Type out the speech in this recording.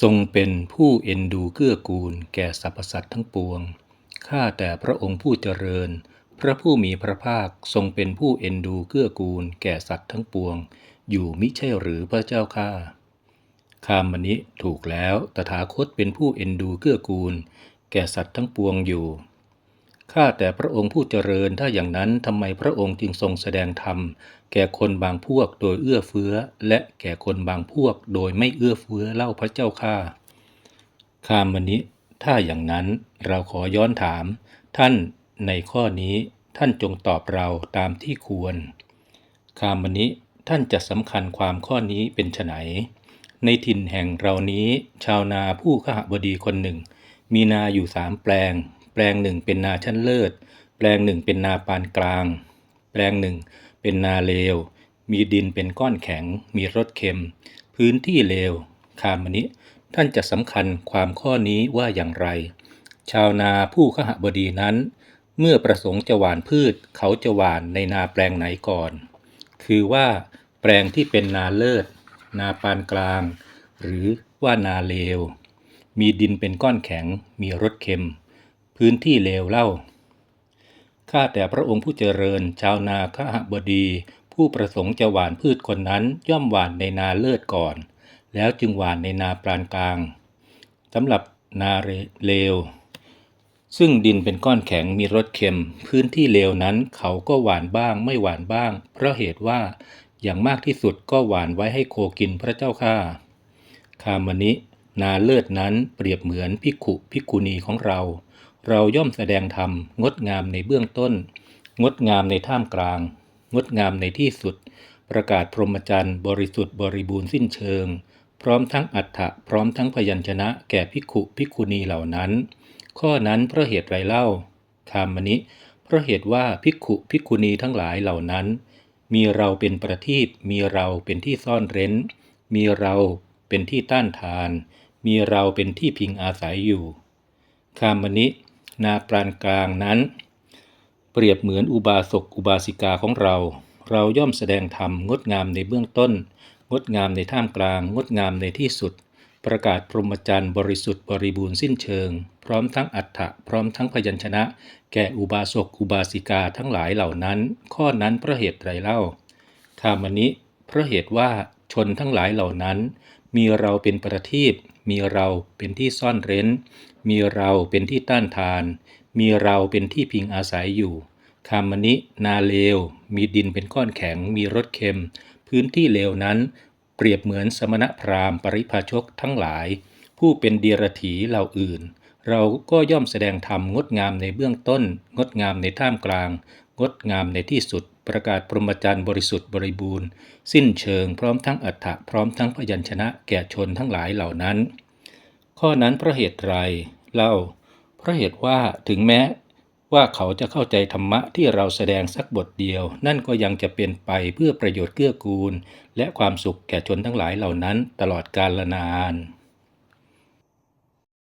ทรงเป็นผู้เอ็นดูเกื้อกูลแก่สรรพสัตว์ทั้งปวง ข้าแต่พระองค์ผู้เจริญ พระผู้มีพระภาคทรงเป็นผู้เอ็นดูเกื้อกูลแก่สัตว์ทั้งปวง อยู่มิใช่หรือพระเจ้าข้าคามนิถูกแล้ว ตถาคตเป็นผู้เอ็นดูเกื้อกูล แก่สัตว์ทั้งปวงอยู่ ข้าแต่พระองค์ผู้เจริญถ้าอย่างนั้นทำไมพระองค์จึงทรงแสดงธรรม แก่คนบางพวกโดยเอื้อเฟื้อ และแก่คนบางพวกโดยไม่เอื้อเฟื้อเล่าพระเจ้าข้าคามนิถ้าอย่างนั้นเราขอย้อนถาม ท่านในข้อนี้ท่านจงตอบเราตามที่ควร คามนิท่านจะสำคัญความข้อนี้เป็นไฉนในถิ่นแห่งเรานี้ ชาวนาผู้ขหบดีคนหนึ่ง มีนาอยู่สามแปลง แปลงหนึ่งเป็นนาชั้นเลิศ แปลงหนึ่งเป็นนาปานกลาง แปลงหนึ่งเป็นนาเลว มีดินเป็นก้อนแข็ง มีรสเค็ม พื้นที่เลว คามนิ ท่านจะสำคัญความข้อนี้ว่าอย่างไร ชาวนาผู้ขหบดีนั้น เมื่อประสงค์จะหว่านพืช เขาจะหว่านในนาแปลงไหนก่อน คือว่า แปลงที่เป็นนาเลิศ นาปานกลาง หรือว่านาเลว มีดินเป็นก้อนแข็ง มีรสเค็ม พื้นที่เลวเล่า ข้าแต่พระองค์ผู้เจริญ ชาวนาขหบดี ผู้ประสงค์จะหว่านพืชคนนั้นย่อมหว่านในนาเลิศก่อน แล้วจึงหว่านในนาปานกลางสำหรับนาเลว ซึ่งดินเป็นก้อนแข็งมีรสเค็ม พื้นที่เลวนั้นเขาก็หว่านบ้างไม่หว่านบ้าง เพราะเหตุว่าอย่างมากที่สุดก็หว่านไว้ให้โคกินพระเจ้าข้าคามนิ นาเลิศนั้นเปรียบเหมือนพิกขุพิกุณีของเรา เราย่อมแสดงธรรมงดงามในเบื้องต้น งดงามในท่ามกลาง งดงามในที่สุด ประกาศพรหมจรรย์บริสุทธิ์บริบูรณ์สิ้นเชิง พร้อมทั้งอัฏฐะพร้อมทั้งพยัญชนะแก่พิกขุพิกุณีเหล่านั้น ข้อนั้นเพราะเหตุไรเล่าคามนิเพราะเหตุว่าพิกขุพิกุณีทั้งหลายเหล่านั้น มีเราเป็นประทีปมีเราเป็นที่ซ่อนเร้น มีเราเป็นที่ต้านทาน มีเราเป็นที่พิงอาศัยอยู่คามนิ นาปรานกลางนั้น เปรียบเหมือนอุบาสกอุบาสิกาของเรา เราย่อมแสดงธรรมงดงามในเบื้องต้น งดงามในท่ามกลาง งดงามในที่สุด ประกาศพรหมจรรย์บริสุทธิ์บริบูรณ์สิ้นเชิง พร้อมทั้งอัฏฐะพร้อมทั้งพยัญชนะ แก่อุบาสกอุบาสิกาทั้งหลายเหล่านั้น ข้อนั้นพระเหตุไรเล่าคามนิเพระเหตุว่า ชนทั้งหลายเหล่านั้น มีเราเป็นประทีปมีเราเป็นที่ซ่อนเร้น มีเราเป็นที่ต้านทาน มีเราเป็นที่พิงอาศัยอยู่คามนินาเลว มีดินเป็นก้อนแข็ง มีรสเค็ม พื้นที่เลวนั้น เปรียบเหมือนสมณพราหมณ์ปริพาชกทั้งหลาย ผู้เป็นเดียรถีเหล่าอื่น เราก็ย่อมแสดงธรรมงดงามในเบื้องต้น งดงามในท่ามกลาง งดงามในที่สุด ประกาศพรหมจรรย์บริสุทธิ์บริบูรณ์ สิ้นเชิงพร้อมทั้งอัฏฐะพร้อมทั้งพยัญชนะแก่ชนทั้งหลายเหล่านั้น ข้อนั้นเพราะเหตุไรเล่าเพราะเหตุว่าถึงแม้ว่าเขาจะเข้าใจธรรมะที่เราแสดงสักบทเดียว นั่นก็ยังจะเป็นไปเพื่อประโยชน์เกื้อกูล และความสุขแก่ชนทั้งหลายเหล่านั้นตลอดกาลนาน